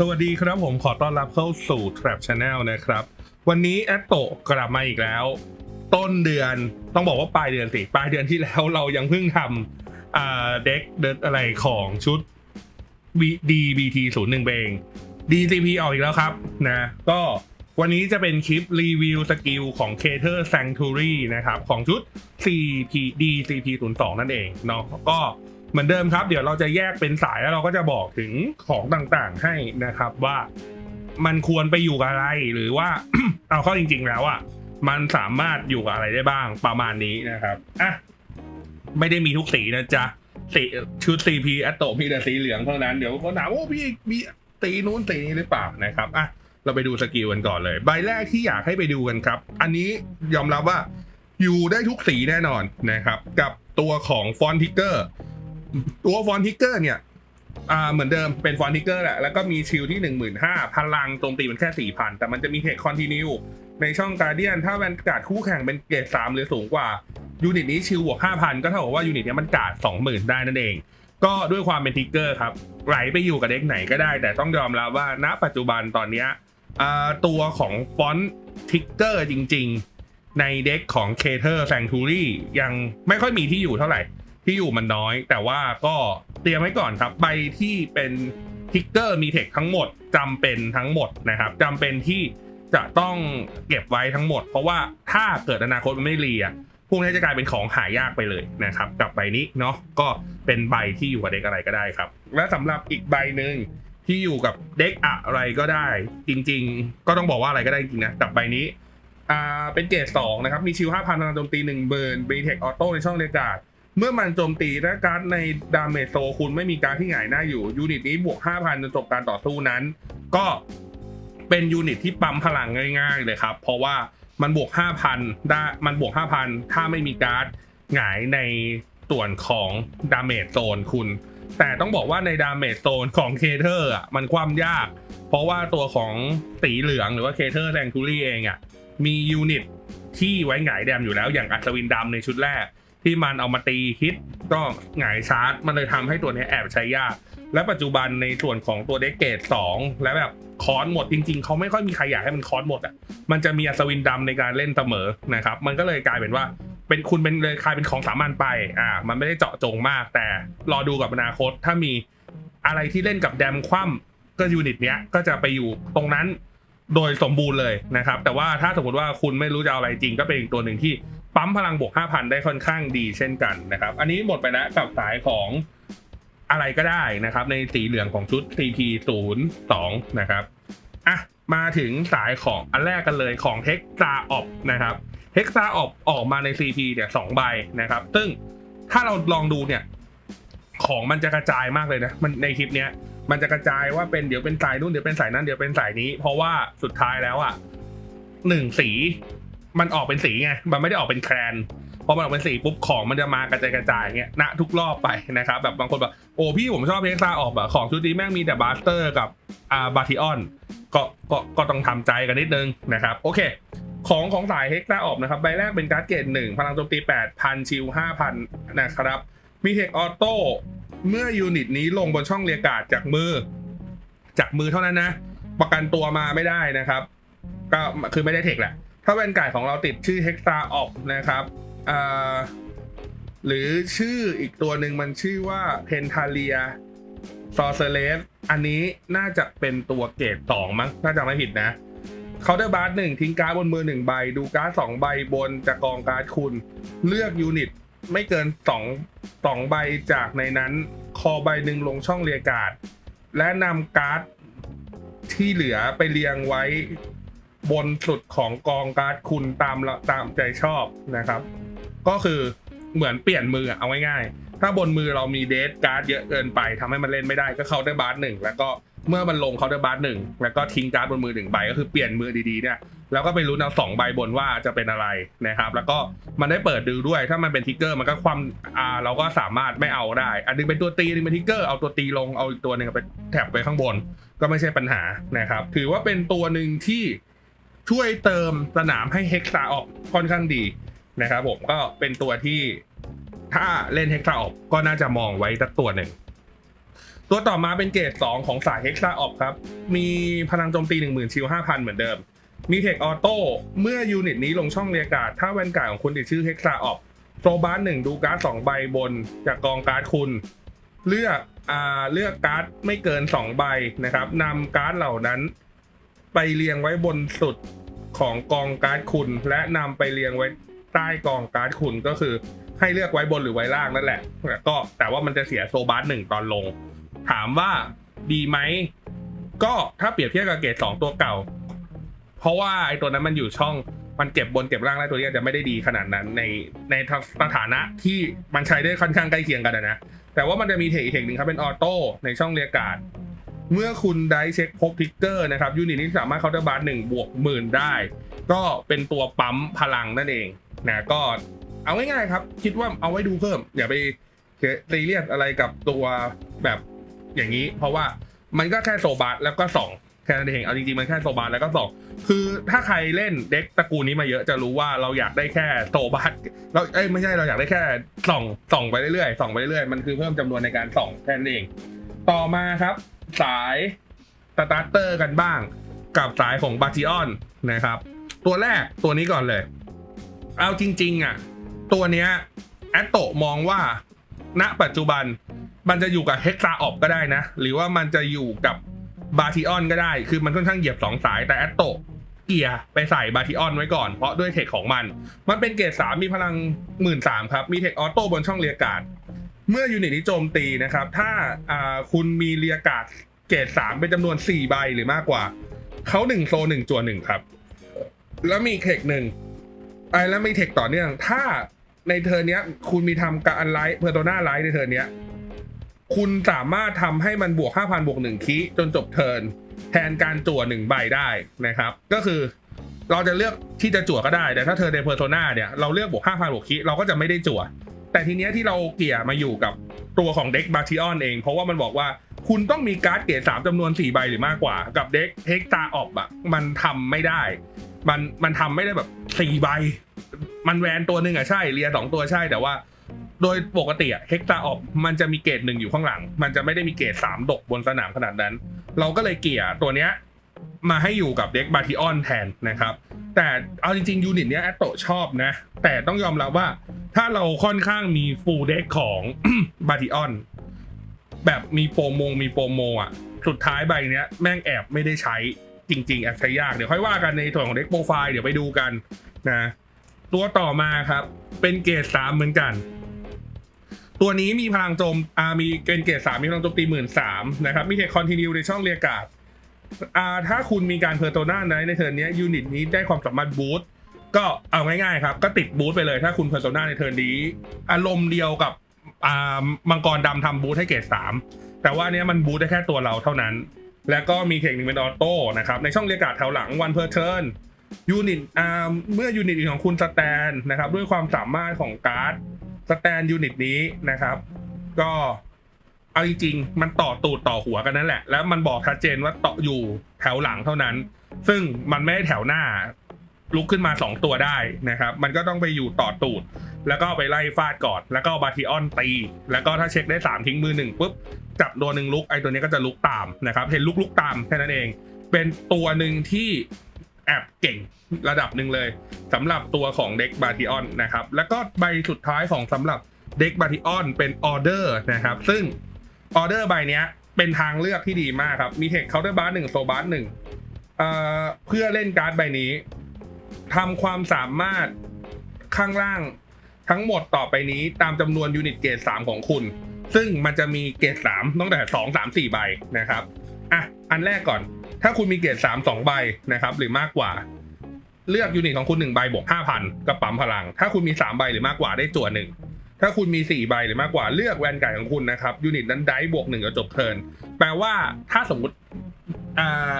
สวัสดีครับผมขอต้อนรับเข้าสู่ Trap Channel นะครับ วันนี้แอตโตกลับมาอีกแล้ว ต้นเดือนต้องบอกว่าปลายเดือนสิปลายเดือนที่แล้วเรายังเพิ่งทำเด็กเดินอะไรของชุด DBT 0 1เอง DCP ออกอีกแล้วครับนะก็วันนี้จะเป็นคลิปรีวิวสกิลของ Cater Sanctuary นะครับ ของชุด CP DCP 0 2นั่นเองเนาะก็ เหมือนเดิมครับ เดี๋ยวเราจะแยกเป็นสายแล้วเราก็จะบอกถึงของต่างๆให้นะครับว่ามันควรไปอยู่กับอะไรหรือว่าเอาเข้าจริง ๆ แล้วอะมันสามารถอยู่กับอะไรได้บ้างประมาณนี้นะครับอะไม่ได้มีทุกสีนะจ๊ะสีชุด CP อัตโตมีแต่สีเหลืองเท่านั้นเดี๋ยวคนถามว่าพี่มีสีนู้นสีนี้หรือเปล่านะครับอะเราไปดูสกิลกันก่อนเลย ใบแรกที่อยากให้ไปดูกันครับ อันนี้ยอมรับว่าอยู่ได้ทุกสีแน่นอนนะครับ กับตัวของฟอนทิกเกอร์ ตัวฟอนทิกเกอร์เนี่ยอ่าเหมือนเดิมเป็นฟอนทิกเกอร์แหละแล้วก็มีชิลที่ 15,000พลังโจมตีมันแค่ 4,000 แต่มันจะมีเทคคอนติเนียในช่องการเดียนถ้าแวนการ์ดคู่แข่งเป็นเกรด3 หรือสูงกว่ายูนิตนี้ชิลบวก5,000 ก็เท่ากับว่ายูนิตนี้มันการ์ด20,000 ได้นั่นเอง ก็ด้วยความเป็นทิกเกอร์ครับไหลไปอยู่กับเด็กไหนก็ได้ แต่ต้องยอมรับว่าณปัจจุบันตอนนี้ตัวของฟอนต์ทิกเกอร์จริง ๆ ในเด็กของ Cater Sanctuary ยังไม่ค่อยมีที่อยู่เท่าไหร่ ที่อยู่มันน้อย แต่ว่าก็เตรียมไว้ก่อนครับ ใบที่เป็นทิกเกอร์มีเทคทั้งหมดจำเป็นทั้งหมดนะครับจำเป็นที่จะต้องเก็บไว้ทั้งหมด เพราะว่าถ้าเกิดอนาคตมันไม่รีอะพวกนี้จะกลายเป็นของหายากไปเลยนะครับกับใบนี้เนาะก็เป็นใบที่อยู่กับเด็กอะไรก็ได้ครับ และสำหรับอีกใบหนึ่งที่อยู่กับเด็กอะไรก็ได้ จริง ๆ ก็ต้องบอกว่าอะไรก็ได้จริงนะกับใบนี้อ่าเป็นเกรดสองนะครับมีชิลห้าพันพลังโจมตีหนึ่งเบิร์นบีเทคออโต้ในช่องเรกาด เมื่อมันโจมตีและการ์ดในดาเมจโซคุณไม่มีการดที่หงายหน้าอยู่ยูนิตนี้บวก 5,000จนจบการต่อสู้นั้น ก็เป็นยูนิตที่ปั๊มพลังง่ายๆเลยครับ เพราะว่ามันบวก 5,000ได้มันบวก 5,000 ถ้าไม่มีการ์ดหงายในส่วนของดาเมจโซนคุณ แต่ต้องบอกว่าในดาเมจโซนของเคเทอร์อะมันความยาก เพราะว่าตัวของสีเหลืองหรือว่าเคเทอร์แซงทูรี่เองอะมียูนิตที่ไว้หงายแดมอยู่แล้วอย่างอัศวินดำในชุดแรก ที่มันเอามาตีฮิตก็หงายชาร์จ มันเลยทำให้ตัวนี้แอบใช้ยาก และปัจจุบันในส่วนของตัวเด็กเกตสองและแบบคอนหมดจริง ๆ เขาไม่ค่อยมีใครอยากให้มันคอนหมดอะมันจะมีอัศวินดำในการเล่นเสมอนะครับ มันก็เลยกลายเป็นว่าเป็นคุณเป็นเลยกลายเป็นของสามัญไปอ่ามันไม่ได้เจาะจงมาก แต่รอดูกับอนาคตถ้ามีอะไรที่เล่นกับแดมคว่ำก็ยูนิตเนี้ยก็จะไปอยู่ตรงนั้นโดยสมบูรณ์เลยนะครับ แต่ว่าถ้าสมมติว่าคุณไม่รู้จะเอาอะไรจริงก็เป็นอีกตัวหนึ่งที่ ปั๊มพลังบวก 5,000 ได้ค่อนข้างดีเช่นกันนะครับ อันนี้หมดไปแล้วกับสายของอะไรก็ได้นะครับ ในสีเหลืองของชุด CP 0 2นะครับอะมาถึงสายของอันแรกกันเลยของ h e x a o p นะครับ h e x a o p ออกมาใน CP เนี่ยสองใบนะครับ ซึ่งถ้าเราลองดูเนี่ย ของมันจะกระจายมากเลยนะ มันในคลิปเนี้ยมันจะกระจายว่าเป็นเดี๋ยวเป็นสายนู่นเดี๋ยวเป็นสายนั้นเดี๋ยวเป็นสายนี้ เพราะว่าสุดท้ายแล้วอะหนึ่งสี มันออกเป็นสีไง มันไม่ได้ออกเป็นแครนพอมันออกเป็นสีปุ๊บของมันจะมากระจายกระจายเงี้ยณทุกรอบไปนะครับแบบบางคนแบบโอ้พี่ผมชอบเพกซาออกอะของชุดนี้แม่งมีแต่บาสเตอร์กับอ่าบาทิออนก็ก็ก็ต้องทำใจกันนิดนึงนะครับโอเค ของของสายเฮกซาออกนะครับใบแรกเป็นการ์ดเกรดหนึ่งพลังโจมตี8,000ชิล5,000นะครับมีเทคออโต้เมื่อยูนิตนี้ลงบนช่องเรียกาดจากมือ จากมือเท่านั้นนะ ประกันตัวมาไม่ได้นะครับ ก็คือไม่ได้เทคแหละ ถ้าแวนการ์ดของเราติดชื่อเฮกซาออกนะครับหรือชื่ออีกตัวหนึ่งมันชื่อว่าเพนทาเลียซอเซเลสอันนี้น่าจะเป็นตัวเกรดสองมั้งถ้าจำไม่ผิดนะเคาน์เตอร์บาร์หนึ่งทิ้งการ์ดบนมือหนึ่งใบ ดูการ์ดสองใบบนจากกองการ์ดคุณ เลือกยูนิตไม่เกินสองสองใบจากในนั้น คอใบหนึ่งลงช่องเรียกาดและนำการ์ดที่เหลือไปเรียงไว้ บนสุดของกองการ์ดคุณตามละตามใจชอบนะครับ ก็คือเหมือนเปลี่ยนมือเอาง่ายๆ ถ้าบนมือเรามีเดทการ์ดเยอะเกินไปทำให้มันเล่นไม่ได้ก็เคาน์เตอร์บาร์หนึ่งแล้วก็เมื่อมันลงเคาน์เตอร์บาร์หนึ่งแล้วก็ทิ้งการ์ดบนมือหนึ่งใบก็คือเปลี่ยนมือดีๆเนี่ยแล้วก็ไปรู้นเอาสองใบบนว่าจะเป็นอะไรนะครับ แล้วก็มันได้เปิดดูด้วย ถ้ามันเป็นทิกเกอร์มันก็ความอ่าเราก็สามารถไม่เอาได้ อันนึงเป็นตัวตีอันนึงเป็นทิกเกอร์เอาตัวตีลงเอาอีกตัวหนึ่งไปแถบไปข้างบน ก็ไม่ใช่ปัญหานะครับ ถือว่าเป็นตัวหนึ่งที่ ช่วยเติมสนามให้เฮกซาออกค่อนข้างดีนะครับผมก็เป็นตัวที่ถ้าเล่นเฮกซาออกก็น่าจะมองไว้สักตัวหนึ่ง ตัวต่อมาเป็นเกรด2ของสายเฮกซาออฟครับ มีพลังโจมตี 10,000ชิล5,000 เหมือนเดิม มีเทคออโต้เมื่อยูนิตนี้ลงช่องเรียการ์ดถ้าแวนการ์ดของคุณติดชื่อเฮกซาออฟโซบาร์หนึ่งดูการ์ดสองใบบนจากกองการ์ดคุณ เลือกอ่าเลือกการ์ดไม่เกิน 2 ใบนะครับนำการ์ดเหล่านั้น ไปเรียงไว้บนสุดของกองการ์ดคุณ และนำไปเรียงไว้ใต้กองการ์ดคุณก็คือ ให้เลือกไว้บนหรือไว้ล่างนั่นแหละแล้วก็แต่ว่ามันจะเสียโซบาร์หนึ่งตอนลง ถามว่าดีไหมก็ถ้าเปรียบเทียบกับเกรดสองตัวเก่า เพราะว่าไอ้ตัวนั้นมันอยู่ช่องมันเก็บบนเก็บล่างแล้ตัวนี้จะไม่ได้ดีขนาดนั้นในในสถานะที่มันใช้ได้ค่อนข้างใกล้เคียงกันนะ แต่ว่ามันจะมีเทคอีกเทคหนึ่งครับเป็นออโต้ในช่องเรียกการ์ด เมื่อคุณได้เช็คพบทิกเกอร์นะครับยูนิตนี้สามารถเคาน์เตอร์บาร์หนึ่งบวกหมื่นได้ ก็เป็นตัวปั๊มพลังนั่นเองนะก็เอาง่ายๆครับ คิดว่าเอาไว้ดูเพิ่ม อย่าไปซีเรียสอะไรกับตัวแบบอย่างนี้ เพราะว่ามันก็แค่โซบาร์แล้วก็สองแค่นั้นเองเอาจริงๆมันแค่โซบาร์แล้วก็สองคือถ้าใครเล่นเด็กตระกูลนี้มาเยอะจะรู้ว่าเราอยากได้แค่โซบาร์เราเอ้ยไม่ใช่เราอยากได้แค่ส่องส่องไปเรื่อยๆส่องไปเรื่อยๆมันคือเพิ่มจำนวนในการส่องแค่นั้นเอง ต่อมาครับ สายสตาร์เตอร์กันบ้าง กับสายของบาติออนนะครับ ตัวแรกตัวนี้ก่อนเลย เอาจริง ๆ อะ ตัวเนี้ยแอตโตมองว่า ณปัจจุบันมันจะอยู่กับเฮกซาออฟก็ได้นะ หรือว่ามันจะอยู่กับบาติออนก็ได้ คือมันค่อนข้างเหยียบสองสายแต่แอตโตเกียร์ไปใส่บาติออนไว้ก่อนเพราะด้วยเทคของมัน มันเป็นเกรดสามมีพลังหมื่นสามครับ มีเทคออโต้บนช่องเรียกการ์ด เมื่อยูนิตนี้โจมตีนะครับ ถ้าคุณมีเรียการ์ดเกรดสามเป็นจำนวนสี่ใบหรือมากกว่า เขาหนึ่งโซหนึ่งจัวหนึ่งครับ แล้วมีเทคหนึ่งไอ้แล้วมีเทคต่อเนื่อง ถ้าในเทอร์นเนี้ย คุณมีทำการไลท์เพอร์โตนาไลท์ในเทอร์นเนี้ย คุณสามารถทำให้มันบวก5,000บวก1คีจนจบเทิร์นแทนการจั่วหนึ่งใบได้นะครับ ก็คือเราจะเลือกที่จะจั่วก็ได้ แต่ถ้าเธอในเพอร์โ n นาเนี่ยเราเลือกบวก5,000บวกคีเราก็จะไม่ได้จั่ว แต่ทีเนี้ยที่เราเกี่ยมาอยู่กับตัวของเด็กบาติออนเอง เพราะว่ามันบอกว่าคุณต้องมีการ์ดเกรดสามจำนวน4ใบหรือมากกว่า กับเด็กเฮกตาออบอะมันทำไม่ได้ มันมันทำไม่ได้แบบ4ใบ มันแวนตัวหนึ่งอะใช่เรียสองตัวใช่แต่ว่า โดยปกติอะเฮกตาออบมันจะมีเกรดหนึ่งอยู่ข้างหลัง มันจะไม่ได้มีเกรดสามดกบนสนามขนาดนั้น เราก็เลยเกี่ยตัวเนี้ย มาให้อยู่กับเด็กบาติออนแทนนะครับ แต่เอาจริงๆยูนิตเนี้ยแอตโตชอบนะ แต่ต้องยอมรับว่าถ้าเราค่อนข้างมีฟูลเด็กของบาติออนแบบมีโปรโมงมีโปรโมอะ สุดท้ายใบเนี้ยแม่งแอบไม่ได้ใช้จริง ๆ แอบใช้ยาก เดี๋ยวค่อยว่ากันในส่วนของเด็กโปรไฟล์เดี๋ยวไปดูกันนะ ตัวต่อมาครับ เป็นเกรดสามเหมือนกัน ตัวนี้มีพลังโจมอ่ามีเกณฑ์เกรดสามมีพลังโจมตีหมื่นสามนะครับ มีเทคคอนติเนียในช่องเรียการ์ด อ่าถ้าคุณมีการเพอร์โ n นาในในเทิร์นนี้ยูนิตนี้ได้ความสามารถบูสต์ก็เอาง่ายๆครับ ก็ติดบูสต์ไปเลยถ้าคุณเพอร์โ n นาในเทิร์นนี้ อารมณ์เดียวกับอ่ามังกรดำทำบูสต์ให้เกรดสามแต่ว่าเนี้ยมันบูสต์ได้แค่ตัวเราเท่านั้น แล้วก็มีเทคนิคเป็นออโต้นะครับในช่องเรียกกาดแถวหลังวันเพอร์เทิร์นยูนิตอ่าเมื่อยูนิตอื่นของคุณสแตนนะครับด้วยความสามารถของการ์ดสแตนยูนิตนี้นะครับ ก็ เอาจริงๆมันต่อตูดต่อหัวกันนั่นแหละ แล้วมันบอกชัดเจนว่าต่ออยู่แถวหลังเท่านั้น ซึ่งมันไม่ได้แถวหน้า ลุกขึ้นมา2ตัวได้นะครับ มันก็ต้องไปอยู่ต่อตูด แล้วก็ไปไล่ฟาดก่อน แล้วก็เอาบาทิออนตี แล้วก็ถ้าเช็คได้3ทิ้งมือหนึ่งปุ๊บจับตัวหนึ่งลุกไอตัวนี้ก็จะลุกตามนะครับ เห็นลุกลุกตามแค่นั้นเอง เป็นตัวหนึ่งที่แอบเก่งระดับหนึ่งเลยสำหรับตัวของเด็กบาติออนนะครับ แล้วก็ใบสุดท้ายของสำหรับเด็กบาติออนเป็นออเดอร์นะครับ ซึ่ง ออเดอร์ใบเนี้ยเป็นทางเลือกที่ดีมากครับ มีเทคเคาน์เตอร์บาร์หนึ่งโซบาร์หนึ่งเพื่อเล่นการ์ดใบนี้ทำความสามารถข้างล่างทั้งหมดต่อไปนี้ตามจำนวนยูนิตเกรดสามของคุณ ซึ่งมันจะมีเกรดสามตั้งแต่สองสามสี่ใบนะครับอะอันแรกก่อน ถ้าคุณมีเกรดสามสองใบนะครับ หรือมากกว่า เลือกยูนิตของคุณหนึ่งใบบวกห้าพันกับปั๊มพลัง ถ้าคุณมีสามใบหรือมากกว่าได้จั่วหนึ่ง ถ้าคุณมีสี่ใบหรือมากกว่าเลือกแวนไก่ของคุณนะครับ ยูนิตนั้นได้บวกหนึ่งจะจบเทิร์นแปลว่าถ้าสมมติอ่า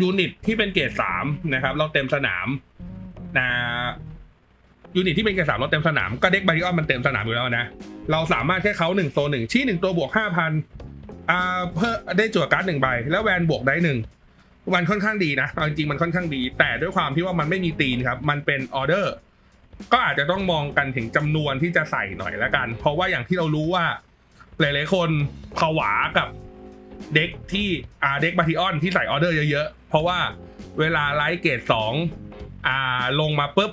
ยูนิตที่เป็นเกรดสามนะครับ เราเต็มสนามนะยูนิตที่เป็นเกรดสามเราเต็มสนามก็เด็กบาริออนมันเต็มสนามอยู่แล้วนะ เราสามารถแค่เขาหนึ่งโซหนึ่งชี้หนึ่งตัวบวกห้าพันอ่าเพิ่มได้จั่วการ์ดหนึ่งใบ แล้วแวนบวกได้หนึ่งมันค่อนข้างดีนะเอาจริงๆมันค่อนข้างดี แต่ด้วยความที่ว่ามันไม่มีตีนครับ มันเป็นออเดอร์ ก็อาจจะต้องมองกันถึงจำนวนที่จะใส่หน่อยละกัน เพราะว่าอย่างที่เรารู้ว่า หลายๆคนผวากับเด็กที่อ่าเด็กบาทิออนที่ใส่ออเดอร์เยอะๆ เพราะว่าเวลาไลท์เกรดสองอ่าลงมาปุ๊บ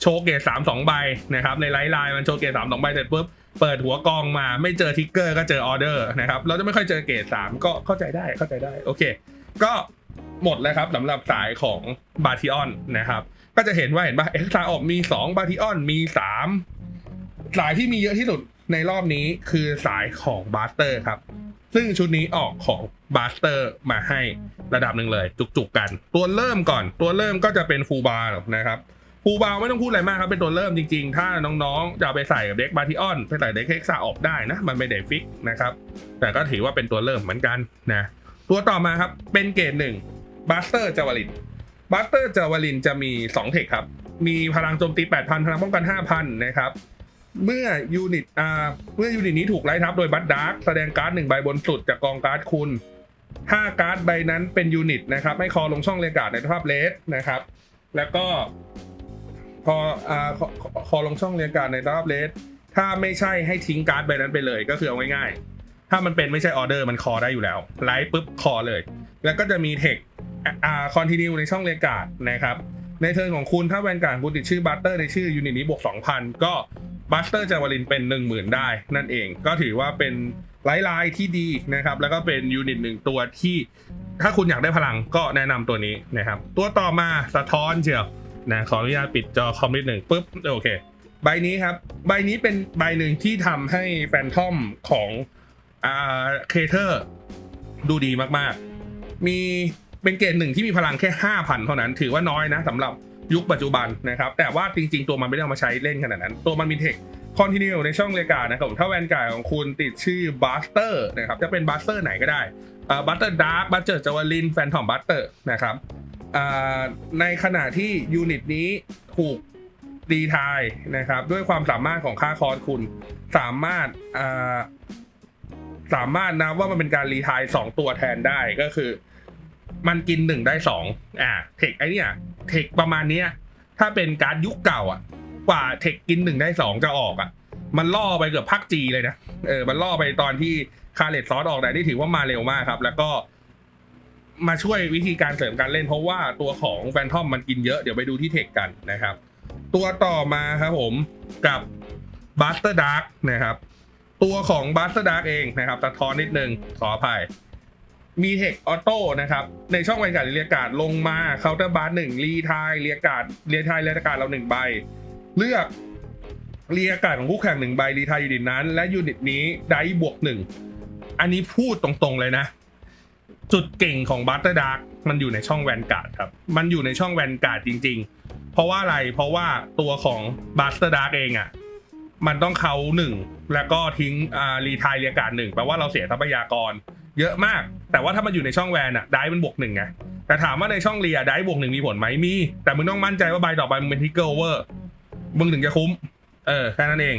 โชว์เกรดสามสองใบนะครับในไลท์ไลน์มันโชว์เกรดสามสองใบเสร็จปุ๊บเปิดหัวกองมาไม่เจอทิกเกอร์ก็เจอออเดอร์นะครับเราจะไม่ค่อยเจอเกรดสามก็เข้าใจได้เข้าใจได้โอเค ก็หมดแล้วครับสำหรับสายของบาทิออนนะครับ ก็จะเห็นว่าเห็นป่ะเอ็กซ์ตาออกมี2บาทิออนมี3สายที่มีเยอะที่สุดในรอบนี้คือสายของบาสเตอร์ครับ ซึ่งชุดนี้ออกของบาสเตอร์มาให้ระดับหนึ่งเลย จุกๆกัน ตัวเริ่มก่อน ตัวเริ่มก็จะเป็นฟูบาร์นะครับฟูบาร์ไม่ต้องพูดอะไรมากครับ เป็นตัวเริ่มจริงๆ ถ้าน้องๆ จะไปใส่กับเด็กบาทิออนไปใส่เด็กเฮกซาออกได้นะ มันไม่ได้ฟิกนะครับ แต่ก็ถือว่าเป็นตัวเริ่มเหมือนกันนะตัวต่อมาครับเป็นเกรดหนึ่งบาสเตอร์จาวลิน บัสเตอร์จาวาลินจะมี 2 เทคครับ มีพลังโจมตี 8,000 พลังป้องกัน 5,000 นะครับ เมื่อยูนิตอ่าเมื่อยูนิตนี้ถูกไล่ทับโดยบัตดาร์กแสดงการ์ดหนึ่งใบบนสุดจากกองการ์ดคุณถ้าการ์ดใบนั้นเป็นยูนิตนะครับ ไม่คอลงช่องเรียงการ์ดในสภาพเลสนะครับ แล้วก็ พออ่าคอคอลงช่องเรียงการ์ดในสภาพเลสถ้าไม่ใช่ให้ทิ้งการ์ดใบนั้นไปเลยก็คือเอาง่ายๆ ถ้ามันเป็นไม่ใช่ออเดอร์มันคอได้อยู่แล้วไลท์ปุ๊บคอเลย แล้วก็จะมีเทคอ่าคอนติเนียในช่องเรียกาดนะครับในเทิร์นของคุณถ้าแวนการ์ดคุณติดชื่อบัตเตอร์ในชื่อยูนิตนี้บวก 2,000 ก็บัตเตอร์จาวาลินเป็น 10,000 ได้ นั่นเองก็ถือว่าเป็นไลท์ไลน์ที่ดีนะครับ แล้วก็เป็นยูนิตหนึ่งตัวที่ ถ้าคุณอยากได้พลังก็แนะนำตัวนี้นะครับ ตัวต่อมาสะท้อนเชียวนะขออนุญาตปิดจอคอมนิดหนึ่งปุ๊บโอเค ใบนี้ครับ ใบนี้เป็นใบหนึ่งที่ทำให้แฟนทอมของ อ่าเคเทอร์ดูดีมากๆ มีเป็นเกรดหนึ่งที่มีพลังแค่ 5,000 เท่านั้น ถือว่าน้อยนะสำหรับยุคปัจจุบันนะครับ แต่ว่าจริง ๆ ตัวมันไม่ได้เอามาใช้เล่นขนาดนั้น ตัวมันมีเทคคอนติเนียลในช่องเรกานะครับถ้าแวนการ์ดของคุณติดชื่อบัสเตอร์นะครับจะเป็นบัสเตอร์ไหนก็ได้บัสเตอร์ดาร์กบัสเตอร์จาวลินแฟนทอมบัสเตอร์นะครับในขณะที่ยูนิตนี้ถูกดีทายนะครับด้วยความสามารถของค่าคอร์สคุณสามารถ สามารถนะว่ามันเป็นการรีทายสองตัวแทนได้ก็คือ มันกินหนึ่งได้สองอ่าเทคไอเนี่ยเทคประมาณเนี้ยถ้าเป็นการยุคเก่าอะ กว่าเทคกินหนึ่งได้สองจะออกอะ มันล่อไปเกือบพักจีเลยนะเออมันล่อไปตอนที่คาเลตซอสออกแต่ที่ถือว่ามาเร็วมากครับ แล้วก็มาช่วยวิธีการเสริมการเล่นเพราะว่าตัวของแฟนทอมมันกินเยอะเดี๋ยวไปดูที่เทคกันนะครับ ตัวต่อมาครับผมกับบัสเตอร์ดาร์กนะครับ ตัวของบัสตอร์ดาร์กเองนะครับสะท้อนนิดนึงขออภัย มีเทคออโต้นะครับ ในช่องบรรยากาศเรียการ์ดลงมาเคาน์เตอร์บาร์หนึ่งรีทายเรียการ์ดเรียทายเรียการ์ดเราหนึ่งใบ เลือกเรียการ์ดของคู่แข่งหนึ่งใบรีทายยูนิตนั้น และยูนิตนี้ได้บวกหนึ่งอันนี้พูดตรงๆเลยนะ จุดเก่งของบัตเตอร์ดาร์กมันอยู่ในช่องแวนการ์ดครับ มันอยู่ในช่องแวนการ์ดจริง ๆ เพราะว่าอะไรเพราะว่าตัวของบัตเตอร์ดาร์กเองอะ่ะ มันต้องเขาหนึ่งแล้วก็ทิ้งอ่ารีทายเรียการหนึ่งแปลว่าเราเสียทรัพยากร เยอะมาก แต่ว่าถ้ามันอยู่ในช่องแวนอะได้มันบวกหนึ่งไงแต่ถามว่าในช่องเรียได้บวกหนึ่งมีผลไหมมี แต่มึงต้องมั่นใจว่าใบต่อไปมึงเป็นทิกเกอร์โอเวอร์มึงถึงจะคุ้ม เออแค่นั้นเอง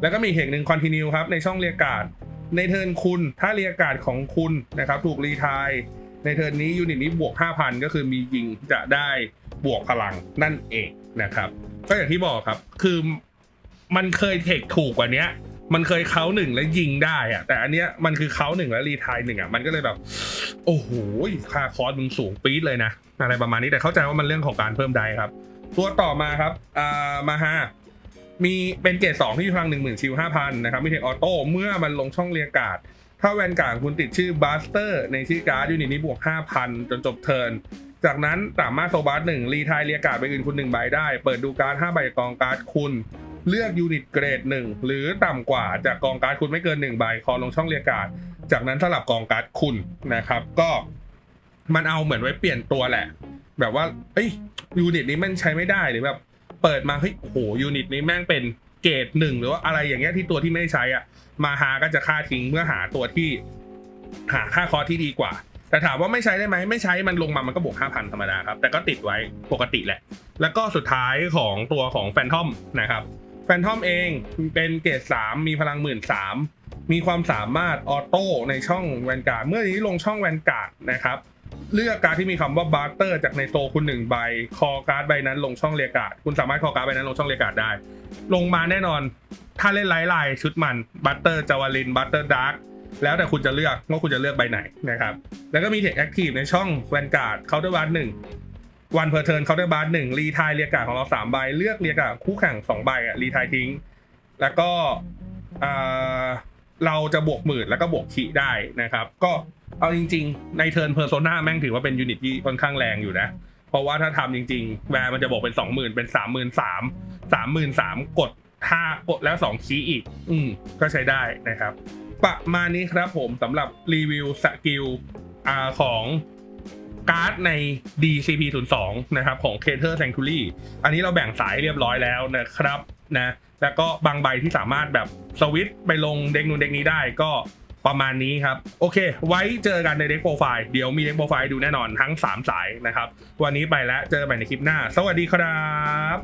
แล้วก็มีเหตุหนึ่งคอนติเนียครับในช่องเรียการในเทิร์นคุณถ้าเรียการของคุณนะครับถูกรีทายในเทิร์นนี้ยูนิตนี้บวก 5,000 ก็คือมียิงจะได้บวกพลังนั่นเองนะครับ ก็อย่างที่บอกครับ คือ มันเคยเทคถูกกว่าเนี้ย มันเคยเค้าหนึ่งแล้วยิงได้อะแต่อันเนี้ยมันคือเค้าหนึ่งแล้วรีทายหนึ่งอะมันก็เลยแบบ โอ้โหค่าคอร์สมึงสูงปี๊ดเลยนะอะไรประมาณนี้แต่เข้าใจว่ามันเรื่องของการเพิ่มได้ครับ ตัวต่อมาครับอ่ามาฮามีเป็นเกรดสองที่พลังหนึ่งหมื่นชิวห้าพันนะครับมีเทคออโต้เมื่อมันลงช่องเรียกการ์ดถ้าแวนการ์ดคุณติดชื่อบัสเตอร์ในชื่อการ์ดยูนิตนี้บวก5,000จนจบเทิร์นจากนั้นสามารถโซบัสหนึ่งรีทายเรียกกาดไปอื่นคุณหนึ่งใบได้ เปิดดูการ์ด5ใบกองการ์ดคุณ เลือกยูนิตเกรดหนึ่งหรือต่ำกว่าจากกองการ์ดคุณไม่เกินหนึ่งใบคอลงช่องเรียกการ์ดจากนั้นสลับกองการ์ดคุณนะครับ ก็มันเอาเหมือนไว้เปลี่ยนตัวแหละ แบบว่าเอ้ยยูนิตนี้มันใช้ไม่ได้หรือแบบเปิดมาเฮ้ยโหยูนิตนี้แม่งเป็นเกรดหนึ่งหรือว่าอะไรอย่างเงี้ยที่ตัวที่ไม่ได้ใช้อะมาหาก็จะค่าทิ้งเพื่อหาตัวที่หาค่าคอที่ดีกว่า แต่ถามว่าไม่ใช้ได้ไหมไม่ใช้มันลงมามันก็บวก5,000ธรรมดาครับ แต่ก็ติดไว้ปกติแหละ แล้วก็สุดท้ายของตัวของแฟนทอมนะครับ แฟนทอมเองเป็นเกรด3 มีพลังหมื่นสามมีความสามารถออโต้ในช่องแวนการ์ดเมื่อนี้ลงช่องแวนการ์ดนะครับ เลือกการ์ดที่มีคำว่าบาร์เตอร์จากในโซคุณหนึ่งใบ คอการ์ดใบนั้นลงช่องเรียกการ์ดคุณสามารถคอการ์ดใบนั้นลงช่องเรียกการ์ดได้ ลงมาแน่นอน ถ้าเล่นไลท์ไลน์ชุดมันบัตเตอร์จาวาลินบัตเตอร์ดาร์กแล้วแต่คุณจะเลือกว่าคุณจะเลือกใบไหนนะครับ แล้วก็มีเทคแอคทีฟในช่องแวนการ์ดเคาน์เตอร์บาร์หนึ่ง วันเพอร์เทิร์นเคาน์เตอร์บาร์หนึ่งรีทายเรียการของเราสามใบเลือกเรียการคู่แข่งสองใบอะรีทายทิ้ง แล้วก็เราจะบวกหมื่นแล้วก็บวกขีได้นะครับ ก็เอาจริง ๆ ในเทิร์นเพอร์โซนาแม่งถือว่าเป็นยูนิตที่ค่อนข้างแรงอยู่นะเพราะว่าถ้าทำจริง ๆ แวร์มันจะบอกเป็นสองหมื่นเป็นสามหมื่นสามสามหมื่นสามกดห้ากดแล้วสองคีอีก อืมก็ใช้ได้นะครับ ประมาณนี้ครับผมสำหรับรีวิวสกิลอ่าของ การ์ดใน DCP02 นะครับของ c a t e r Sanctuary อันนี้เราแบ่งสายเรียบร้อยแล้วนะครับนะแล้วก็บางใบที่สามารถแบบสวิตช์ไปลงเด็กนูนเด็กนี้ได้ก็ประมาณนี้ครับ โอเค ไว้เจอกันในเด็กโปรไฟล์เดี๋ยวมีเด็กโปรไฟล์ดูแน่นอนทั้ง 3 สายนะครับ วันนี้ไปแล้วเจอกันใหม่ในคลิปหน้า สวัสดีครับ